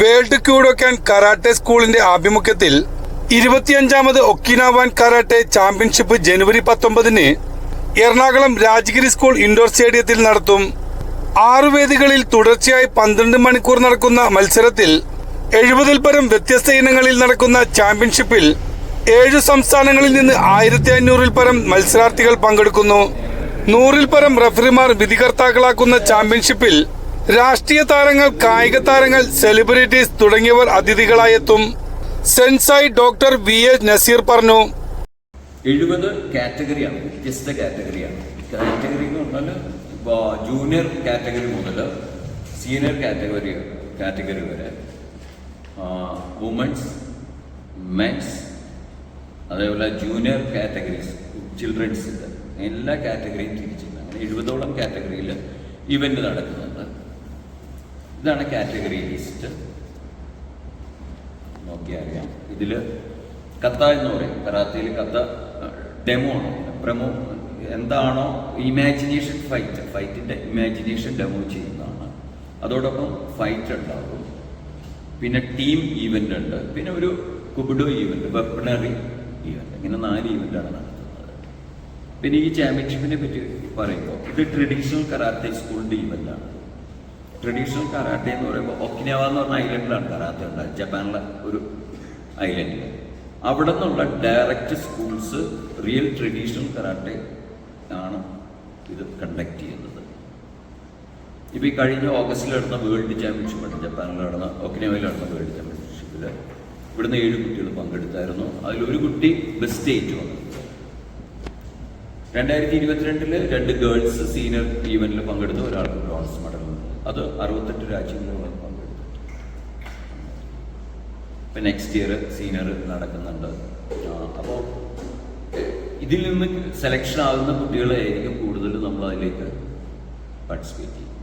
World ക്യൂഡോക്കാൻ karate സ്കൂളിന്റെ ആഭിമുഖ്യത്തിൽ ഇരുപത്തിയഞ്ചാമത് ഒക്കിനാവാൻ karate championship ജനുവരി പത്തൊമ്പതിന് എറണാകുളം രാജഗിരി സ്കൂൾ ഇൻഡോർ സ്റ്റേഡിയത്തിൽ നടത്തും. ആറു വേദികളിൽ തുടർച്ചയായി പന്ത്രണ്ട് മണിക്കൂർ നടക്കുന്ന മത്സരത്തിൽ എഴുപതിൽ പരം വ്യത്യസ്ത ഇനങ്ങളിൽ നടക്കുന്ന ചാമ്പ്യൻഷിപ്പിൽ ഏഴു സംസ്ഥാനങ്ങളിൽ നിന്ന് ആയിരത്തി അഞ്ഞൂറിൽ പരം മത്സരാർത്ഥികൾ പങ്കെടുക്കുന്നു. നൂറിൽ പരം റഫറിമാർ വിധികർത്താക്കളാക്കുന്ന ചാമ്പ്യൻഷിപ്പിൽ രാഷ്ട്രീയ താരങ്ങൾ കായിക താരങ്ങൾ സെലിബ്രിറ്റീസ് തുടങ്ങിയവർ അതിഥികളായെത്തും. Sensei doctor V A Nazeer പറഞ്ഞു. എഴുപത് കാറ്റഗറിയാണ് വ്യത്യസ്ത കാറ്റഗറിയാണ്. കാറ്റഗറി എന്ന് പറഞ്ഞാൽ ജൂനിയർ കാറ്റഗറി മുതൽ സീനിയർ കാറ്റഗറി കാറ്റഗറി വരെ. വുമൻസ് മെൻസ് അതേപോലെ ജൂനിയർ കാറ്റഗറീസ് ചിൽഡ്രൻസ് എല്ലാ കാറ്റഗറിയും തിരിച്ചിട്ടുണ്ട്. അങ്ങനെ എഴുപതോളം കാറ്റഗറിയിൽ ഇവന്റ് നടക്കുന്നുണ്ട് ഇതാണ് കാറ്റഗറി ലിസ്റ്റ്. നോക്കിയാൽ അറിയാം ഇതിൽ കത്ത എന്ന് പറയും. കറാത്തയിൽ കത്ത ഡെമോ ആണ്. പ്രമോ എന്താണോ ഇമാജിനേഷൻ ഫൈറ്റ് ഫൈറ്റിന്റെ ഇമാജിനേഷൻ ഡെമോ ചെയ്യുന്നതാണ്. അതോടൊപ്പം ഫൈറ്റ് ഉണ്ടാകും. പിന്നെ ടീം ഈവന്റ് ഉണ്ട്. പിന്നെ ഒരു കുബിഡോ ഈവന്റ് വെപ്പണറി ഈവന്റ് ഇങ്ങനെ നാല് ഈവന്റാണ് നടത്തുന്നത്. പിന്നെ ഈ ചാമ്പ്യൻഷിപ്പിനെ പറ്റി പറയുമ്പോൾ ഇത് ട്രഡീഷണൽ കരാത്തെ സ്കൂളിന്റെ ഈവന്റാണ് ട്രഡീഷണൽ കരാട്ടെ എന്ന് പറയുമ്പോൾ ഒക്കിനാവ എന്ന് പറഞ്ഞ ഐലൻഡിലാണ് കരാട്ടെ ഉണ്ടായത്. ജപ്പാനിലെ ഒരു ഐലൻഡിൽ അവിടെ നിന്നുള്ള direct schools real traditional karate ആണ് ഇത് കണ്ടക്ട് ചെയ്യുന്നത്. ഇപ്പോൾ ഈ കഴിഞ്ഞ ഓഗസ്റ്റിൽ നടന്ന വേൾഡ് ചാമ്പ്യൻഷിപ്പ് ഉണ്ട് ജപ്പാനിൽ നടന്ന ഒക്കിനാവയിൽ നടന്ന വേൾഡ് ചാമ്പ്യൻഷിപ്പിൽ ഇവിടുന്ന് ഏഴ് കുട്ടികൾ പങ്കെടുത്തായിരുന്നു. അതിലൊരു കുട്ടി ബെസ്റ്റ് ഏറ്റ് വന്നു രണ്ടായിരത്തി ഇരുപത്തിരണ്ടിൽ രണ്ട് ഗേൾസ് സീനിയർ ഈവന്റിൽ പങ്കെടുത്തു ഒരാൾക്ക് ബ്രോൺസ് മെഡൽ. അത് അറുപത്തെട്ട് രാജ്യങ്ങളിൽ പങ്കെടുത്തു. ഇപ്പൊ നെക്സ്റ്റ് ഇയർ സീനിയർ നടക്കുന്നുണ്ട്. അപ്പോൾ ഇതിൽ നിന്ന് സെലക്ഷൻ ആകുന്ന കുട്ടികളായിരിക്കും കൂടുതൽ നമ്മൾ അതിലേക്ക് പാർട്ടിസിപ്പേറ്റ് ചെയ്യും